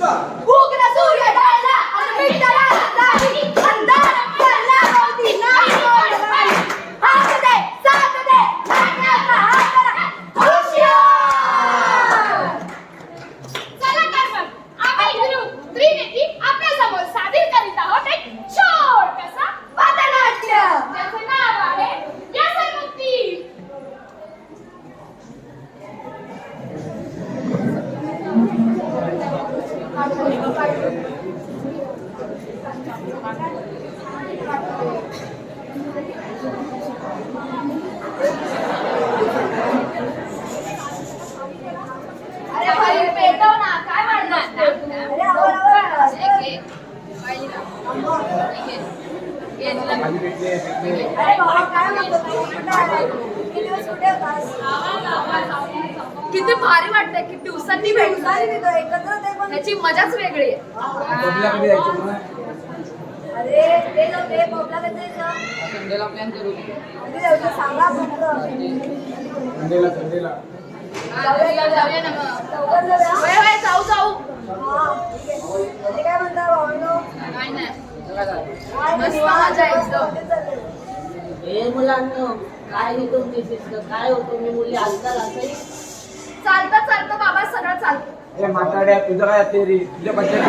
자, 你个八月，किती भारी वाटतंय की दिवसांनी त्याची मजाच वेगळी आहे? अरे ते जाऊ बोबला? संडेला प्लॅन करू. सांगा. संडेला संडेला. जाऊया, जाऊ जाऊ. हा, ठीक आहे. आणि काय म्हणता? काय नाही. मस्त मजा एकदम. हे मुलांना काय नाही तुमची शिस्त काय होतो? मी मुली आजकाल असंही चालतं चालतं बाबा सगळं चालतं. ए म्हाताड्या तुझं काय पटकन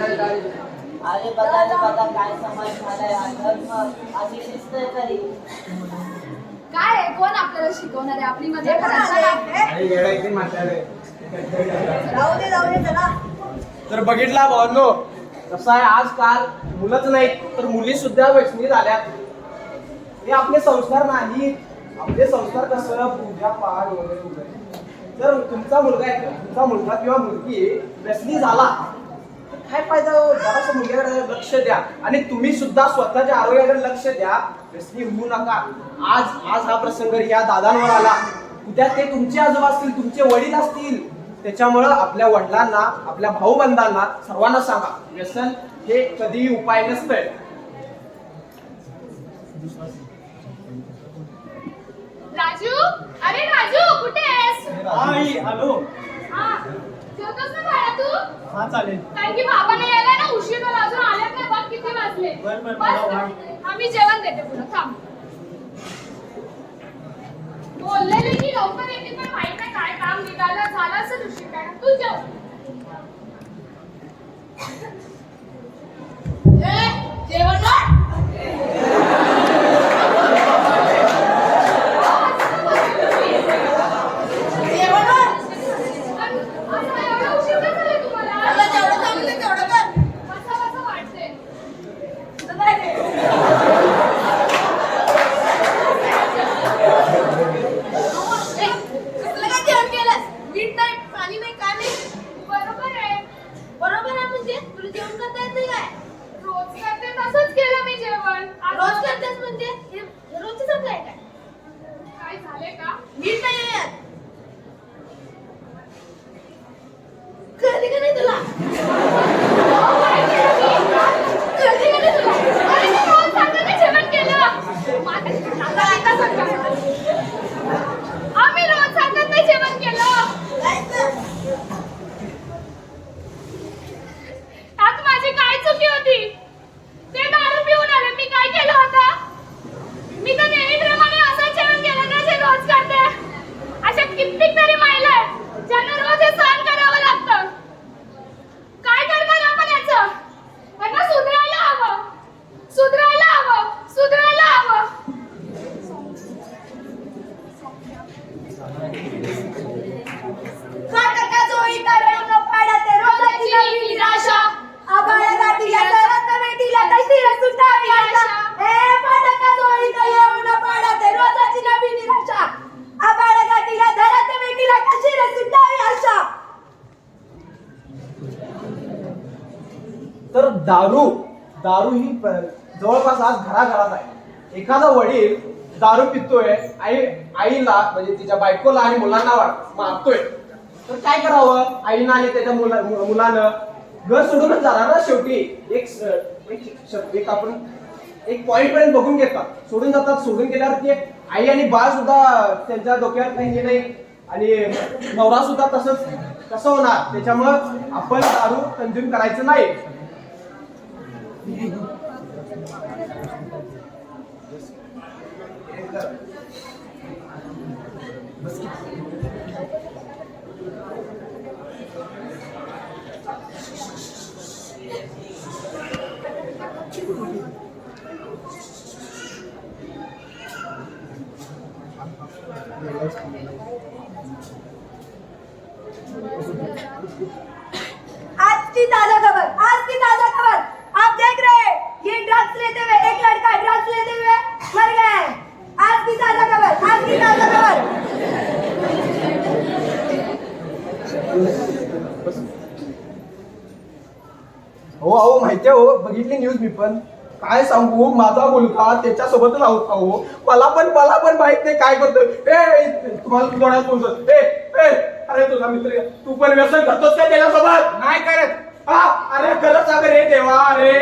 अरे बघा रे. बघा काय समाज झालाय. हा धर्म अशी शिस्त आहे तरी काय आहे? कोण आपल्याला शिकवणार आहे? आपली मजा हे. हे, अरे येडा इथे म्हाताडे जाऊ दे जाऊ दे चला. तर बघितला भावांनो कसं आहे आजकाल मुलंच नाहीत तर मुली सुद्धा व्यसनी झाल्यात हे आपले संस्कार नाही आपले संस्कार कसं? पूजा पाठ वगैरे वगैरे जर तुमचा मुलगा आहे तुमचा मुलगा किंवा मुलगी व्यसनी झाला तर काय फायदा हो? जरासं मुलग्याकडे लक्ष द्या. आणि तुम्ही सुद्धा स्वतःच्या आरोग्याकडे लक्ष द्या. व्यसनी होऊ नका. आज आज हा प्रसंग या दादांवर आला. उद्या ते तुमचे आजोबा असतील तुमचे वडील असतील. त्याच्यामुळं आपल्या वडिलांना आपल्या भाऊबंधांना सर्वांना सांगा व्यसन हे कधीही उपाय नसतंय. राजू? अरे राजू कुठे आहेस? आई हॅलो. हा. जेवतोस ना बाळा तू? हा चालेल. कारण की बाबाने यायला ना उशीर झाला अजून आल्यात नाही बघ किती वाजले. बरं, बरं, मला. आम्ही जेवण देते पुढं. थांब. बोललेले की लवकर येते पण माहीत नाही काय काम निघालं झालं दारू दारू ही जवळपास आज घराघरात आहे. एखादा वडील दारू पितोय आई आईला म्हणजे तिच्या बायकोला आणि मुलांना वाट- मारतोय. तर काय करावं? आईनं आणि त्याच्या मुला मुलानं घर सोडूनच जाणार ना शेवटी. एक एक श- एक आपण एक पॉइंट पर्यंत बघून घेतात. सोडून जातात सोडून गेल्यावर ते आई आणि बाळ सुद्धा त्यांच्या डोक्यात काही हे नाही. आणि नवरा सुद्धा तसंच कसं होणार. त्याच्यामुळं आपण दारू कंझ्युम करायचं नाही. आज की ताजा खबर आज की ताजा खबर आप देख रहे हैं ये ड्रग्स लेते हुए एक लड़का ड्रग्स लेते हुए मर गए। आज की ताजा खबर आज की ताजा खबर। हो अहो माहितीये हो बघितली न्यूज मी पण. काय सांगू माझा मुलगा त्याच्यासोबतच आहोत का हो. मला पण मला पण माहीत नाही काय करतोय. ए तुम्हाला डोळ्यात बोलतो ए ए अरे तुझा मित्र तू पण व्यसन करतोस का त्याच्यासोबत? नाही करत. हा अरे खरं सांग रे देवा अरे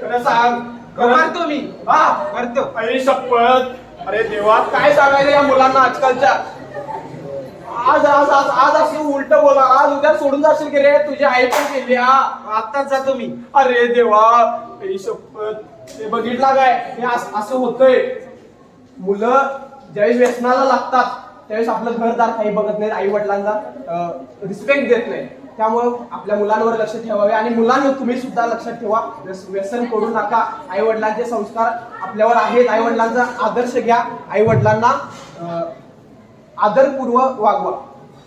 खरं सांग. करतो मी? हा करतो अरे शपथ. अरे देवा काय सांगायचं या मुलांना आजकालच्या? आज आज आज आज असं उलट बोला. आज उद्या सोडून जाशील की रे? तुझी आई पण गेली. हा आताच जातो मी. अरे देवा शपथ. ते बघितला काय? हे अस- असं होतंय. मुलं ज्यावेळेस व्यसनाला लागतात त्यावेळेस आपलं घरदार काही बघत नाहीत आई वडिलांना रिस्पेक्ट देत नाही त्यामुळं आपल्या मुलांवर लक्ष ठेवावे आणि मुलांना तुम्ही सुद्धा लक्षात ठेवा. व्यस- व्यसन करू नका. आई वडिलांचे संस्कार आपल्यावर आहेत. आई वडिलांचा आदर्श घ्या. आई वडिलांना आदरपूर्वक वागवा.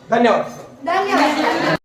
धन्यवाद. धन्यवाद.